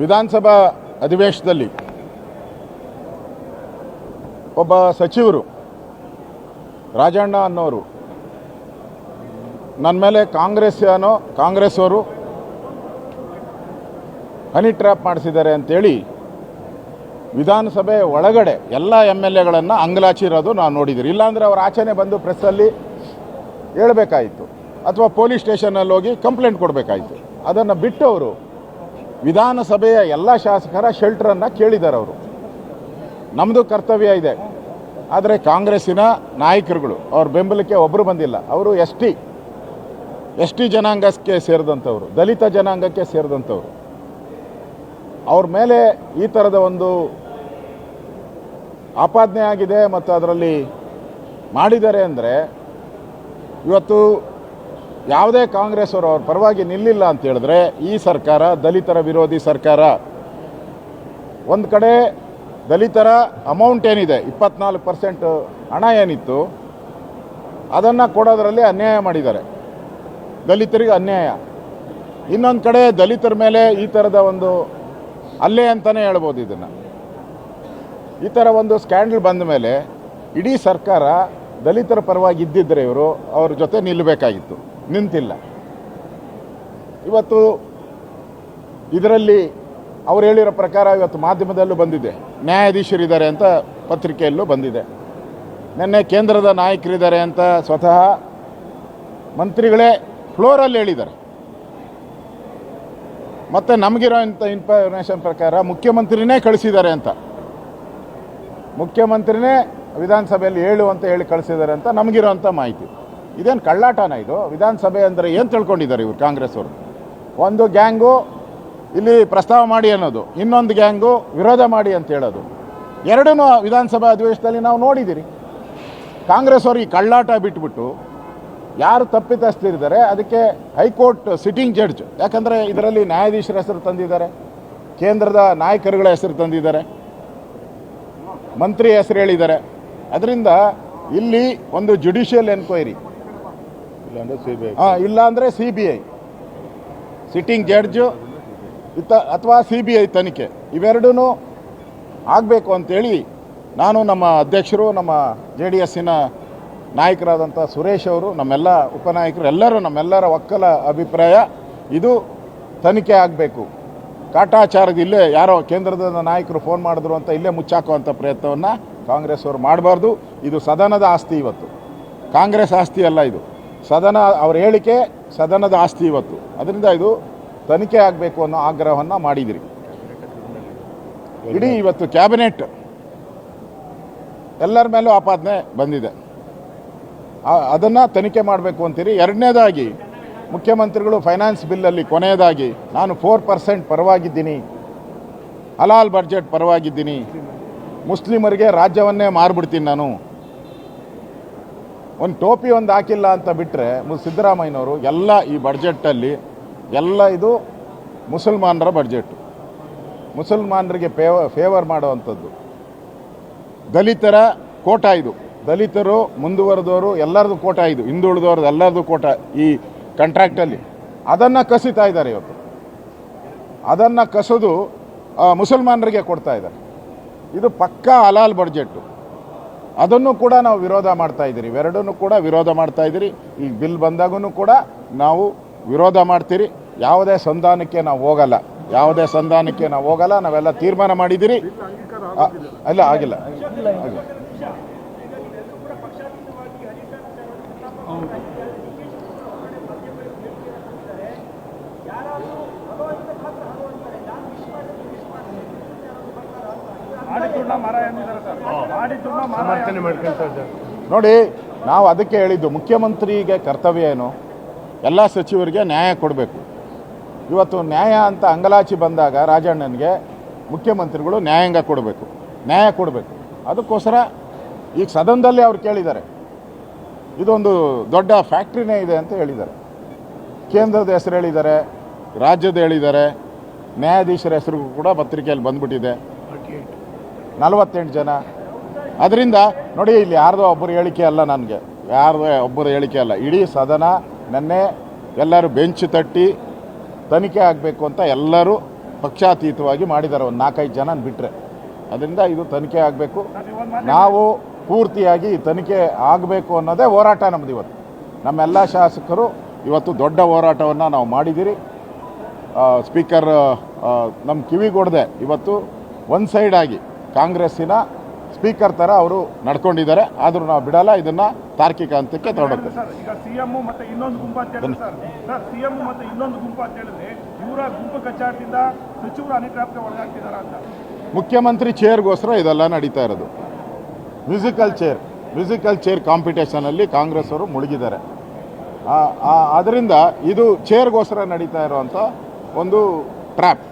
ವಿಧಾನಸಭಾ ಅಧಿವೇಶನದಲ್ಲಿ ಒಬ್ಬ ಸಚಿವರು, ರಾಜಣ್ಣ ಅನ್ನೋರು ನನ್ನ ಮೇಲೆ ಕಾಂಗ್ರೆಸ್ ಏನೋ ಕಾಂಗ್ರೆಸ್ ಅವರು ಹನಿ ಟ್ರ್ಯಾಪ್ ಮಾಡಿಸಿದ್ದಾರೆ ಅಂತೇಳಿ ವಿಧಾನಸಭೆ ಒಳಗಡೆ ಎಲ್ಲ ಎಂ ಎಲ್ ಎಗಳನ್ನು ಅಂಗಲಾಚಿರೋದು ನಾವು ನೋಡಿದ್ದೀರಿ ಇಲ್ಲಾಂದರೆ ಅವ್ರ ಆಚೆನೆ ಬಂದು ಪ್ರೆಸ್ಸಲ್ಲಿ ಹೇಳಬೇಕಾಯಿತು. ಅಥವಾ ಪೊಲೀಸ್ ಸ್ಟೇಷನಲ್ಲಿ ಹೋಗಿ ಕಂಪ್ಲೇಂಟ್ ಕೊಡಬೇಕಾಯಿತು. ಅದನ್ನು ಬಿಟ್ಟು ಅವರು ವಿಧಾನಸಭೆಯ ಎಲ್ಲ ಶಾಸಕರ ಶೆಲ್ಟರನ್ನು ಕೇಳಿದ್ದಾರೆ ಅವರು. ನಮ್ಮದು ಕರ್ತವ್ಯ ಇದೆ. ಆದರೆ ಕಾಂಗ್ರೆಸ್ಸಿನ ನಾಯಕರುಗಳು, ಅವ್ರ ಬೆಂಬಲಕ್ಕೆ ಒಬ್ಬರು ಬಂದಿಲ್ಲ. ಅವರು ಎಸ್ ಟಿ ಎಸ್ ಟಿ ಜನಾಂಗಕ್ಕೆ ಸೇರಿದಂಥವ್ರು, ದಲಿತ ಜನಾಂಗಕ್ಕೆ ಸೇರಿದಂಥವ್ರು. ಅವ್ರ ಮೇಲೆ ಈ ಥರದ ಒಂದು ಆಪಾದನೆ ಆಗಿದೆ ಮತ್ತು ಅದರಲ್ಲಿ ಮಾಡಿದ್ದಾರೆ ಅಂದರೆ ಇವತ್ತು ಯಾವುದೇ ಕಾಂಗ್ರೆಸ್ ಅವರು ಅವ್ರ ಪರವಾಗಿ ನಿಲ್ಲಿಲ್ಲ ಅಂತ ಹೇಳಿದ್ರೆ ಈ ಸರ್ಕಾರ, ದಲಿತರ ವಿರೋಧಿ ಸರ್ಕಾರ, ಒಂದು ಕಡೆ ದಲಿತರ ಅಮೌಂಟ್ ಏನಿದೆ, ಇಪ್ಪತ್ನಾಲ್ಕು ಪರ್ಸೆಂಟ್ ಹಣ ಏನಿತ್ತು, ಅದನ್ನು ಕೊಡೋದರಲ್ಲಿ ಅನ್ಯಾಯ ಮಾಡಿದ್ದಾರೆ. ದಲಿತರಿಗೆ ಅನ್ಯಾಯ. ಇನ್ನೊಂದು ಕಡೆ ದಲಿತರ ಮೇಲೆ ಈ ಥರದ ಒಂದು ಅಲ್ಲೇ ಅಂತಲೇ ಹೇಳ್ಬೋದು ಇದನ್ನು. ಈ ಥರ ಒಂದು ಸ್ಕ್ಯಾಂಡಲ್ ಬಂದ ಮೇಲೆ ಇಡೀ ಸರ್ಕಾರ ದಲಿತರ ಪರವಾಗಿ ಇದ್ದಿದ್ದರೆ ಇವರು ಅವ್ರ ಜೊತೆ ನಿಲ್ಲಬೇಕಾಗಿತ್ತು ನಿಂತಿಲ್ಲ. ಇವತ್ತು ಇದರಲ್ಲಿ ಅವ್ರು ಹೇಳಿರೋ ಪ್ರಕಾರ ಇವತ್ತು ಮಾಧ್ಯಮದಲ್ಲೂ ಬಂದಿದೆ. ನ್ಯಾಯಾಧೀಶರಿದ್ದಾರೆ ಅಂತ ಪತ್ರಿಕೆಯಲ್ಲೂ ಬಂದಿದೆ. ನಿನ್ನೆ ಕೇಂದ್ರದ ನಾಯಕರಿದ್ದಾರೆ ಅಂತ ಸ್ವತಃ ಮಂತ್ರಿಗಳೇ ಫ್ಲೋರಲ್ಲಿ ಹೇಳಿದ್ದಾರೆ. ಮತ್ತು ನಮಗಿರೋ ಇಂಥ ಇನ್ಫಾರ್ಮೇಷನ್ ಪ್ರಕಾರ ಮುಖ್ಯಮಂತ್ರಿನೇ ಕಳಿಸಿದ್ದಾರೆ ಅಂತ. ಮುಖ್ಯಮಂತ್ರಿನೇ ವಿಧಾನಸಭೆಯಲ್ಲಿ ಹೇಳು ಅಂತ ಹೇಳಿ ಕಳಿಸಿದ್ದಾರೆ ಅಂತ ನಮಗಿರೋಂಥ ಮಾಹಿತಿ. ಇದೇನು ಕಳ್ಳಾಟನ ಇದು? ವಿಧಾನಸಭೆ ಅಂದರೆ ಏನು ತಿಳ್ಕೊಂಡಿದ್ದಾರೆ ಇವರು ಕಾಂಗ್ರೆಸ್ ಅವರು? ಒಂದು ಗ್ಯಾಂಗು ಇಲ್ಲಿ ಪ್ರಸ್ತಾವ ಮಾಡಿ ಅನ್ನೋದು, ಇನ್ನೊಂದು ಗ್ಯಾಂಗು ವಿರೋಧ ಮಾಡಿ ಅಂತ ಹೇಳೋದು. ಎರಡನ್ನೂ ವಿಧಾನಸಭಾ ಅಧಿವೇಶನದಲ್ಲಿ ನಾವು ನೋಡಿದ್ದೀರಿ ಕಾಂಗ್ರೆಸ್ ಅವರು ಈ ಕಳ್ಳಾಟ ಬಿಟ್ಬಿಟ್ಟು ಯಾರು ತಪ್ಪಿತಸ್ಥರಿದ್ದಾರೆ, ಅದಕ್ಕೆ ಹೈಕೋರ್ಟ್ ಸಿಟ್ಟಿಂಗ್ ಜಡ್ಜ್, ಯಾಕಂದರೆ ಇದರಲ್ಲಿ ನ್ಯಾಯಾಧೀಶರ ಹೆಸರು ತಂದಿದ್ದಾರೆ, ಕೇಂದ್ರದ ನಾಯಕರುಗಳ ಹೆಸರು ತಂದಿದ್ದಾರೆ ಮಂತ್ರಿ ಹೆಸರು ಹೇಳಿದ್ದಾರೆ. ಅದರಿಂದ ಇಲ್ಲಿ ಒಂದು ಜುಡಿಷಿಯಲ್ ಎನ್ಕ್ವೈರಿ ಇಲ್ಲಾಂದ್ರೆ ಸಿ ಬಿ ಐ ಇಲ್ಲ ಅಂದ್ರೆ C B I sitting judge ಇತ್ತ, ಅಥವಾ ಸಿ ಬಿ ಐ ತನಿಖೆ. ಇವೆರಡೂ ಆಗಬೇಕು ಅಂತೇಳಿ ನಾನು ನಮ್ಮ ಅಧ್ಯಕ್ಷರು, ನಮ್ಮ ಜೆ ಡಿ ಎಸ್ಸಿನ ನಾಯಕರಾದಂಥ ಸುರೇಶ್ ಅವರು, ನಮ್ಮೆಲ್ಲ ಉಪನಾಯಕರು ಎಲ್ಲರೂ, ನಮ್ಮೆಲ್ಲರ ಒಕ್ಕಲ ಅಭಿಪ್ರಾಯ ಇದು ತನಿಖೆ ಆಗಬೇಕು. ಕಾಟಾಚಾರದ ಇಲ್ಲೇ ಯಾರೋ ಕೇಂದ್ರದ ನಾಯಕರು ಫೋನ್ ಮಾಡಿದ್ರು ಅಂತ ಇಲ್ಲೇ ಮುಚ್ಚಾಕುವಂಥ ಪ್ರಯತ್ನವನ್ನು ಕಾಂಗ್ರೆಸ್ ಅವರು ಮಾಡಬಾರ್ದು. ಇದು ಸದನದ ಆಸ್ತಿ ಇವತ್ತು. ಕಾಂಗ್ರೆಸ್ ಆಸ್ತಿ ಅಲ್ಲ ಇದು. ಸದನ, ಅವ್ರ ಹೇಳಿಕೆ ಸದನದ ಆಸ್ತಿ ಇವತ್ತು. ಅದರಿಂದ ಇದು ತನಿಖೆ ಆಗಬೇಕು ಅನ್ನೋ ಆಗ್ರಹವನ್ನು ಮಾಡಿದಿರಿ. ಇಡೀ ಇವತ್ತು ಕ್ಯಾಬಿನೆಟ್ ಎಲ್ಲರ ಮೇಲೂ ಆಪಾದನೆ ಬಂದಿದೆ. ಅದನ್ನು ತನಿಖೆ ಮಾಡಬೇಕು ಅಂತೀರಿ. ಎರಡನೇದಾಗಿ, ಮುಖ್ಯಮಂತ್ರಿಗಳು ಫೈನಾನ್ಸ್ ಬಿಲ್ಲಲ್ಲಿ, ಕೊನೆಯದಾಗಿ, ನಾನು ಫೋರ್ ಪರ್ಸೆಂಟ್ ಪರವಾಗಿದ್ದೀನಿ. ಹಲಾಲ್ ಬಜೆಟ್ ಪರವಾಗಿದ್ದೀನಿ. ಮುಸ್ಲಿಮರಿಗೆ ರಾಜ್ಯವನ್ನೇ ಮಾರ್ಬಿಡ್ತೀನಿ ನಾನು. ಒಂದು ಟೋಪಿ ಒಂದು ಹಾಕಿಲ್ಲ ಅಂತ ಬಿಟ್ಟರೆ ಸಿದ್ದರಾಮಯ್ಯನವರು ಎಲ್ಲ ಈ ಬಡ್ಜೆಟ್ಟಲ್ಲಿ ಎಲ್ಲ ಇದು ಮುಸಲ್ಮಾನರ ಬಡ್ಜೆಟ್ಟು. ಮುಸಲ್ಮಾನರಿಗೆ ಫೇವ ಫೇವರ್ ಮಾಡುವಂಥದ್ದು. ದಲಿತರ ಕೋಟ ಇದು. ದಲಿತರು ಮುಂದುವರೆದವರು ಎಲ್ಲರದು ಕೋಟ ಇದು. ಹಿಂದುಳಿದವ್ರದ್ದು ಎಲ್ಲರದು ಕೋಟ ಈ ಕಾಂಟ್ರಾಕ್ಟಲ್ಲಿ ಅದನ್ನು ಕಸಿತಾ ಇದ್ದಾರೆ ಇವತ್ತು. ಅದನ್ನು ಕಸದು ಮುಸಲ್ಮಾನರಿಗೆ ಕೊಡ್ತಾ ಇದ್ದಾರೆ. ಇದು ಪಕ್ಕಾ ಹಲಾಲ್ ಬಡ್ಜೆಟ್ಟು. ಅದನ್ನು ಕೂಡ ನಾವು ವಿರೋಧ ಮಾಡ್ತಾ ಇದ್ದೀರಿ. ಇವೆರಡನ್ನು ಕೂಡ ವಿರೋಧ ಮಾಡ್ತಾ ಇದ್ದೀರಿ. ಈ ಬಿಲ್ ಬಂದಾಗೂ ಕೂಡ ನಾವು ವಿರೋಧ ಮಾಡ್ತೀರಿ. ಯಾವುದೇ ಸಂಧಾನಕ್ಕೆ ನಾವು ಹೋಗಲ್ಲ. ಯಾವುದೇ ಸಂಧಾನಕ್ಕೆ ನಾವು ಹೋಗಲ್ಲ. ನಾವೆಲ್ಲ ತೀರ್ಮಾನ ಮಾಡಿದ್ದೀರಿ. ಅಲ್ಲ ಆಗಿಲ್ಲ. ಆಗಿಲ್ಲ. ನೋಡಿ, ನಾವು ಅದಕ್ಕೆ ಹೇಳಿದ್ದು, ಮುಖ್ಯಮಂತ್ರಿಗೆ ಕರ್ತವ್ಯ ಏನು? ಎಲ್ಲ ಸಚಿವರಿಗೆ ನ್ಯಾಯ ಕೊಡಬೇಕು. ಇವತ್ತು ನ್ಯಾಯ ಅಂತ ಅಂಗಲಾಚಿ ಬಂದಾಗ ರಾಜಣ್ಣನಿಗೆ ಮುಖ್ಯಮಂತ್ರಿಗಳು ನ್ಯಾಯಾಂಗ ಕೊಡಬೇಕು. ನ್ಯಾಯ ಕೊಡಬೇಕು. ಅದಕ್ಕೋಸ್ಕರ ಈಗ ಸದನದಲ್ಲಿ ಅವ್ರು ಕೇಳಿದ್ದಾರೆ. ಇದೊಂದು ದೊಡ್ಡ ಫ್ಯಾಕ್ಟ್ರಿನೇ ಇದೆ ಅಂತ ಹೇಳಿದ್ದಾರೆ. ಕೇಂದ್ರದ ಹೆಸರು ಹೇಳಿದ್ದಾರೆ, ರಾಜ್ಯದ ಹೇಳಿದ್ದಾರೆ. ನ್ಯಾಯಾಧೀಶರ ಹೆಸರು ಕೂಡ ಪತ್ರಿಕೆಯಲ್ಲಿ ಬಂದ್ಬಿಟ್ಟಿದೆ. ನಲವತ್ತೆಂಟು ಜನ. ಅದರಿಂದ ನೋಡಿ, ಇಲ್ಲಿ ಯಾರ್ದೋ ಒಬ್ಬರು ಹೇಳಿಕೆ ಅಲ್ಲ ನನಗೆ. ಯಾರ್ದೋ ಒಬ್ಬರ ಹೇಳಿಕೆ ಅಲ್ಲ. ಇಡೀ ಸದನ, ನೆನ್ನೆ ಎಲ್ಲರೂ ಬೆಂಚ್ ತಟ್ಟಿ ತನಿಖೆ ಆಗಬೇಕು ಅಂತ ಎಲ್ಲರೂ ಪಕ್ಷಾತೀತವಾಗಿ ಮಾಡಿದ್ದಾರೆ. ಒಂದು ನಾಲ್ಕೈದು ಜನ ಬಿಟ್ಟರೆ ಅದರಿಂದ ಇದು ತನಿಖೆ ಆಗಬೇಕು. ನಾವು ಪೂರ್ತಿಯಾಗಿ ತನಿಖೆ ಆಗಬೇಕು ಅನ್ನೋದೇ ಹೋರಾಟ ನಮ್ಮದು ಇವತ್ತು. ನಮ್ಮೆಲ್ಲ ಶಾಸಕರು ಇವತ್ತು ದೊಡ್ಡ ಹೋರಾಟವನ್ನು ನಾವು ಮಾಡಿದ್ದೀರಿ. ಸ್ಪೀಕರ್ ನಮ್ಮ ಕಿವಿಗೊಡದೆ. ಇವತ್ತು ಒನ್ ಸೈಡ್ ಆಗಿ ಕಾಂಗ್ರೆಸ್ಸಿನ ಸ್ಪೀಕರ್ ಥರ ಅವರು ನಡ್ಕೊಂಡಿದ್ದಾರೆ. ಆದರೂ ನಾವು ಬಿಡಲ್ಲ ಇದನ್ನು ತಾರ್ಕಿಕ ಹಂತಕ್ಕೆ ಸರ್ ಈಗ ಸಿಎಂ ಮತ್ತೆ ಇನ್ನೊಂದು ಗುಂಪು ಅಂತ ಸರ್ ಸರ್ ಸಿಎಂ ಮತ್ತೆ ಇನ್ನೊಂದು ಗುಂಪು ಅಂತ ಹೇಳಿದ್ರೆ ಇವರ ಗುಂಪು ಕಚ್ಚಾಟದಿಂದ ಸಚಿವರು ಅನಿಗ್ರಹಕ್ಕೆ ಒಳಗಾಗ್ತಿದಾರ ಅಂತ. ಮುಖ್ಯಮಂತ್ರಿ ಚೇರ್ಗೋಸ್ಕರ ಇದೆಲ್ಲ ನಡೀತಾ ಇರೋದು. ಮ್ಯೂಸಿಕಲ್ ಚೇರ್ ಮ್ಯೂಸಿಕಲ್ ಚೇರ್ ಕಾಂಪಿಟೇಷನಲ್ಲಿ ಕಾಂಗ್ರೆಸ್ ಅವರು ಮುಳುಗಿದ್ದಾರೆ. ಅದರಿಂದ ಇದು ಚೇರ್ಗೋಸ್ಕರ ನಡೀತಾ ಇರುವಂಥ ಒಂದು ಟ್ರ್ಯಾಪ್